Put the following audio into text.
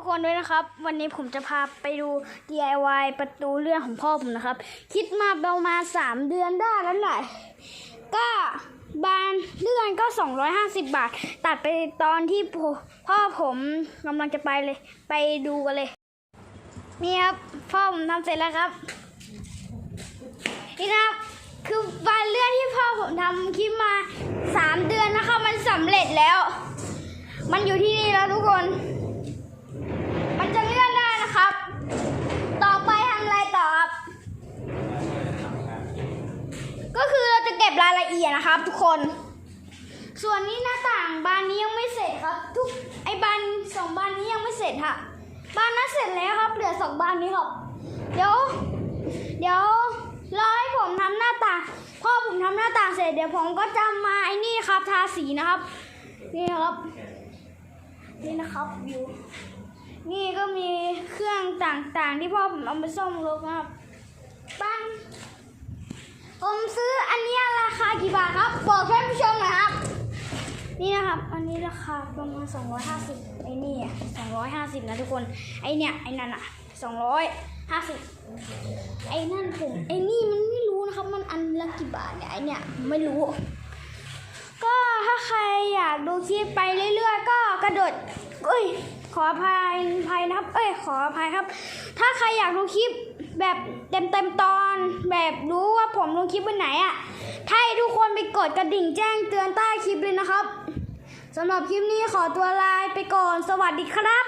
ทุกคนด้วยนะครับ วันนี้ผมจะพาไปดู DIY ประตูเลื่อนของพ่อผมนะครับ คิดมาประมาณ3เดือนได้แล้วแหละก็บานเลื่อนก็ 250 บาท ตัดไปตอนที่พ่อผมกำลังจะไปเลย ไปดูกันเลย นี่ครับ พ่อผมทำเสร็จแล้วครับนี่นะครับ คือบานเลื่อนที่พ่อผมทำคลิปมา 3 เดือนนะครับมันสำเร็จแล้ว มันอยู่ที่นี่แล้วทุกคนจะเลื่อนได้นะครับ ต่อไปทำอะไรต่อครับ ก็คือเราจะเก็ บรายละเอียดนะครับ ทุกคน ส่วนนี้หน้าต่างบานนี้ยังไม่เสร็จครับ ทุกไอ้บานสองบานนี้ยังไม่เสร็จค่ะบานนั้นเสร็จแล้วครับ เหลือสองบานนี้ครับเดี๋ยว เดี๋ยวรอให้ผมทำหน้าต่างพ่อผมทำหน้าต่างเสร็จเดี๋ยวผมก็จะมาไอ้นี่ครับทาสีนะครับนี่ครับ นี่นะครับวิวนี่ก็มีเครื่องต่างๆ ที่พ่อผมเอาไปซ่อมรถนะครับานผมซื้ออันเนี้ยราคา กี่บาทครับ บอกท่านผู้ชมหน่อยครับ นี่นะครับ อันนี้ราคาประมาณ250ไอ้นี่อะ250 นะทุกคน ไอ้เนี่ย ไอ้นั่นอะ250 ไอ้นั่นผม ไอ้นี่มันไม่รู้นะครับ มันอันละกี่บาทเนี่ย ไอ้เนี่ยไม่รู้ ก็ถ้าใครอยากดูคลิปไปเรื่อยๆ ก็กระโดดเอ้ยขออภัยภัยนะครับ เอ้ย ขออภัยครับ ถ้าใครอยากดูคลิปแบบเต็มเต็มๆตอน แบบรู้ว่าผมลงคลิปวันไหนอะ่ะ ให้ทุกคนไปกดกระดิ่งแจ้งเตือนใต้คลิปเลยนะครับสำหรับคลิปนี้ขอตัวลาไปก่อน สวัสดีครับ